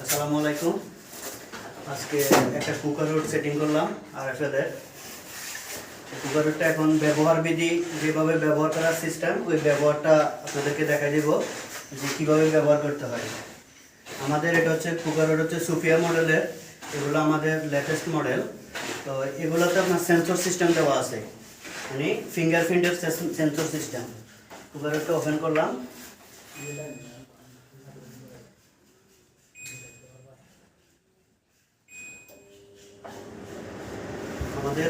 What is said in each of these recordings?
আসসালামু আলাইকুম। আজকে একটা কুকার রোড সেটিং করলাম আর এফ এর কুকার রোডটা এখন ব্যবহার বিধি যেভাবে ব্যবহার করার সিস্টেম ওই ব্যবহারটা আপনাদেরকে দেখা দিব যে কীভাবে ব্যবহার করতে হয়। আমাদের এটা হচ্ছে কুকার রোড হচ্ছে সুফিয়া মডেলের। এগুলো আমাদের লেটেস্ট মডেল তো এগুলোতে আপনার সেন্সর সিস্টেম দেওয়া আছে। মানে ফিঙ্গারপ্রিন্টের সেন্সর সিস্টেম কুকার রোডটা ওপেন করলাম। আমাদের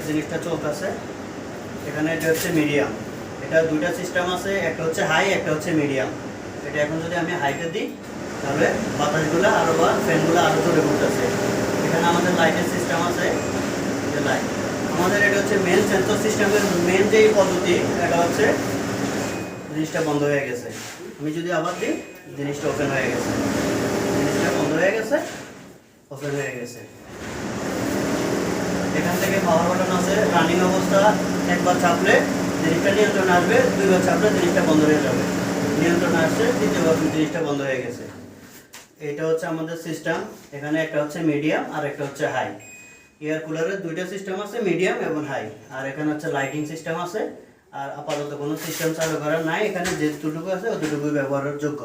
জিনিসটা চলতেছে। এখানে এটা হচ্ছে মিডিয়াম এটা দুইটা সিস্টেম আছে, একটা হচ্ছে হাই একটা হচ্ছে মিডিয়াম এটা এখন যদি আমি হাইতে দিই, তাহলে বাতাসগুলো আরও বা ফ্যানগুলো আরও জোরে ঘুরতেছে। এখানে আমাদের লাইটের সিস্টেম আছে যে লাইট আমাদের এটা হচ্ছে মেন সেন্সর সিস্টেমের মেন যেই পদ্ধতি, এটা হচ্ছে জিনিসটা বন্ধ হয়ে গেছে। আমি যদি আবার দিই, জিনিসটা ওপেন হয়ে গেছে। জিনিসটা বন্ধ হয়ে গেছে ওপেন হয়ে গেছে। এখান থেকে পাওয়ার বাটন আছে রানিং অবস্থা, একবার চাপলে জিনিসটা নিয়ন্ত্রণ আসবে, দুইবার চাপলে জিনিসটা বন্ধ হয়ে যাবে। নিয়ন্ত্রণ আসছে, দ্বিতীয়বার জিনিসটা বন্ধ হয়ে গেছে। এটা হচ্ছে আমাদের সিস্টেম এখানে একটা হচ্ছে মিডিয়াম আর একটা হচ্ছে হাই এয়ার কুলারের দুইটা সিস্টেম আছে মিডিয়াম এবং হাই আর এখানে হচ্ছে লাইটিং সিস্টেম আছে আর আপাতত কোনো সিস্টেম চালু করা নাই। এখানে যেটুকু আছে অতটুকুই ব্যবহারের যোগ্য।